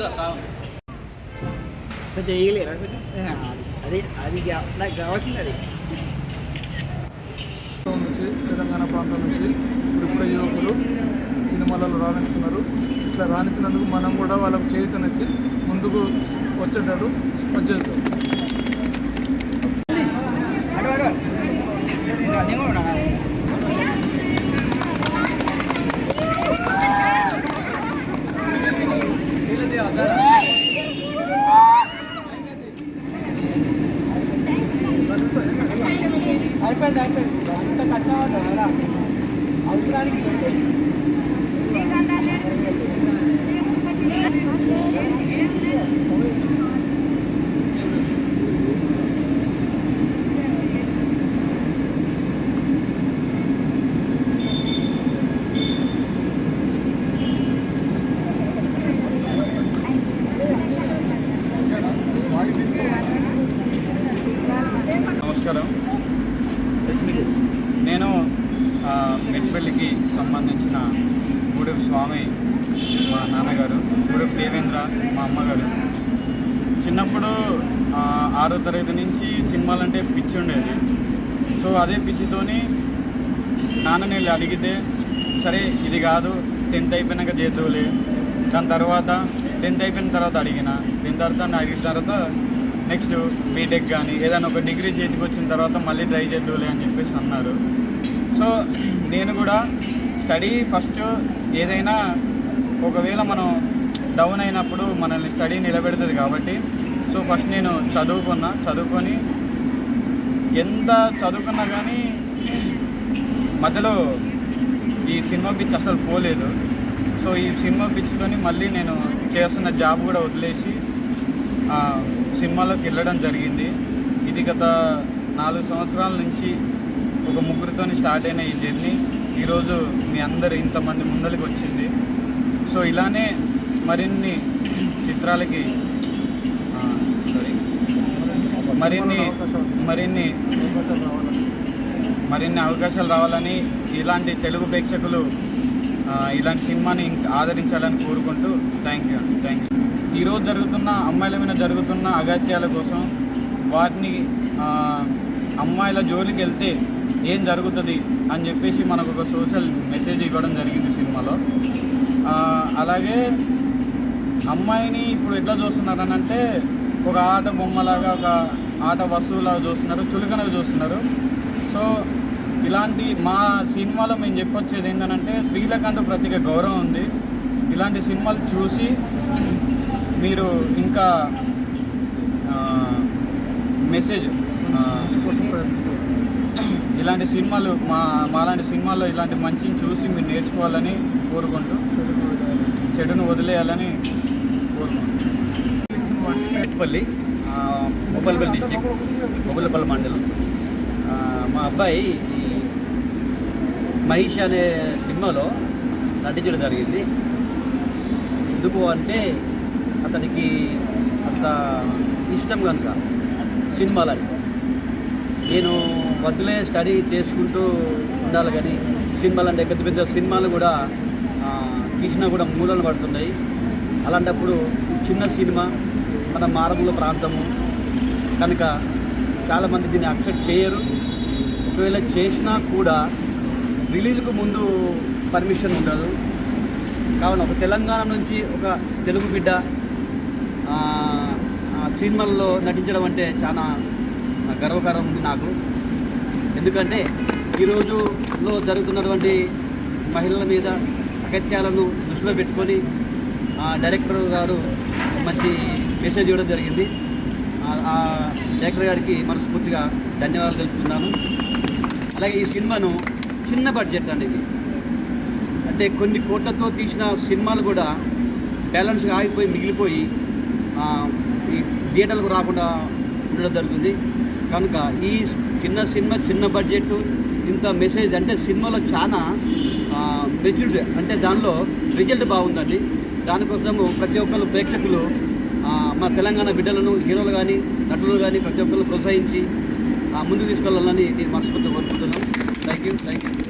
నువ్వురా సాగు కొంచెం వేయలేరా? కొంచెం? అదే అది నాకు కావాల్సింది అది. నుంచి తెలంగాణ ప్రాంతం నుంచి ఇప్పుడు యువకులు సినిమాలలో రాణిస్తున్నారు. ఇట్లా రాణించినందుకు మనం కూడా వాళ్ళకు చేతనిచ్చి ముందుకు వచ్చేటట్టు వచ్చేస్తాం. అయిపోయింది అయిపోయింది. అంత కష్టం అవుతుంది అవసరానికి నమస్కారం నేను ఆ, మెట్పల్లికి సంబంధించిన గుడుపు స్వామి మా నాన్నగారు గుడుపు దేవేంద్ర మా అమ్మగారు. చిన్నప్పుడు ఆరో తరగతి నుంచి సినిమాలంటే పిచ్చి ఉండేది. సో అదే పిచ్చితోని నాన్నని వెళ్ళి అడిగితే సరే ఇది కాదు టెన్త్ అయిపోయినాక చేతువులే దాని తర్వాత టెన్త్ అయిపోయిన తర్వాత అడిగిన. దీని తర్వాత అడిగిన తర్వాత నెక్స్ట్ బీటెక్ కానీ ఏదైనా ఒక డిగ్రీ చేతికి వచ్చిన తర్వాత మళ్ళీ ట్రై చేద్దులే అని చెప్పేసి అన్నారు. సో నేను కూడా స్టడీ ఫస్ట్ ఏదైనా ఒకవేళ మనం డౌన్ అయినప్పుడు మనల్ని స్టడీ నిలబెడుతుంది కాబట్టి సో ఫస్ట్ నేను చదువుకున్నా. చదువుకొని ఎంత చదువుకున్నా కానీ మధ్యలో ఈ సినిమా పిచ్ అసలు పోలేదు. సో ఈ సినిమా పిచ్తోని మళ్ళీ నేను చేస్తున్న జాబ్ కూడా వదిలేసి సినిమాలోకి వెళ్ళడం జరిగింది. ఇది గత నాలుగు సంవత్సరాల నుంచి ఒక ముగ్గురితో స్టార్ట్ అయిన ఈ జర్నీ. ఈరోజు మీ అందరు ఇంతమంది ముందరికి వచ్చింది. సో ఇలానే మరిన్ని చిత్రాలకి సారీ మరిన్ని మరిన్ని మరిన్ని అవకాశాలు రావాలని ఇలాంటి తెలుగు ప్రేక్షకులు ఇలాంటి సినిమాని ఆదరించాలని కోరుకుంటూ థ్యాంక్ యూ థ్యాంక్ యూ ఈరోజు జరుగుతున్న అమ్మాయిల మీద జరుగుతున్న అగత్యాల కోసం వాటిని అమ్మాయిల జోలికి వెళ్తే ఏం జరుగుతుంది అని చెప్పేసి మనకు ఒక సోషల్ మెసేజ్ ఇవ్వడం జరిగింది సినిమాలో. అలాగే అమ్మాయిని ఇప్పుడు ఎట్లా చూస్తున్నారు అని అంటే ఒక ఆట బొమ్మలాగా ఒక ఆట వస్తువులాగా చూస్తున్నారు చులకనగా చూస్తున్నారు. సో ఇలాంటి మా సినిమాలో మేము చెప్పొచ్చేది ఏంటంటే స్త్రీలకంటూ ప్రత్యేక గౌరవం ఉంది. ఇలాంటి సినిమాలు చూసి మీరు ఇంకా మెసేజ్ కోసం ఇలాంటి సినిమాలు మా మాలాంటి సినిమాల్లో ఇలాంటి మంచిని చూసి మీరు నేర్చుకోవాలని కోరుకుంటూ చెడును వదిలేయాలని కోరుకుంటున్నాను. మెట్పల్లి మొబైల్పల్లి డిస్టిక్ మొబైల్పల్లి మండలం. మా అబ్బాయి మహిష్ అనే సినిమాలో నటించడం జరిగింది. ఎందుకు అంటే అతనికి అంత ఇష్టం కనుక సినిమాలని. నేను వద్దులే స్టడీ చేసుకుంటూ ఉండాలి కానీ సినిమాలు అంటే పెద్ద పెద్ద సినిమాలు కూడా తీసినా కూడా మూలలు పడుతున్నాయి. అలాంటప్పుడు చిన్న సినిమా మన మారుమూల ప్రాంతము కనుక చాలామంది దీన్ని అక్సెప్ట్ చేయరు. ఒకవేళ చేసినా కూడా రిలీజ్కు ముందు పర్మిషన్ ఉండదు. కావున ఒక తెలంగాణ నుంచి ఒక తెలుగు బిడ్డ సినిమాల్లో నటించడం అంటే చాలా గర్వకారం ఉంది నాకు. ఎందుకంటే ఈ జరుగుతున్నటువంటి మహిళల మీద అగత్యాలను దృష్టిలో పెట్టుకొని డైరెక్టర్ గారు మంచి మెసేజ్ ఇవ్వడం జరిగింది. ఆ- డైరెక్టర్ గారికి మనస్ఫూర్తిగా ధన్యవాదాలు తెలుపుతున్నాను. అలాగే ఈ సినిమాను చిన్న బడ్జెట్ అండి ఇది. అంటే కొన్ని కోట్లతో తీసిన సినిమాలు కూడా బ్యాలెన్స్గా ఆగిపోయి మిగిలిపోయి ఈ థియేటర్లకు రాకుండా ఉండడం జరుగుతుంది. కనుక ఈ చిన్న సినిమా చిన్న బడ్జెట్ ఇంత మెసేజ్ అంటే సినిమాలో చాలా మెచ్యూరిటీ అంటే దానిలో రిజల్ట్ బాగుందండి. దానికోసము ప్రతి ఒక్కరు ప్రేక్షకులు మా మన తెలంగాణ బిడ్డలను హీరోలు కానీ నటులు కానీ ప్రతి ఒక్కరు ప్రోత్సహించి ముందు ముందుకు తీసుకెళ్ళాలని నేను మనస్ఫూర్తి కోరుకుంటున్నాను. Thank you thank you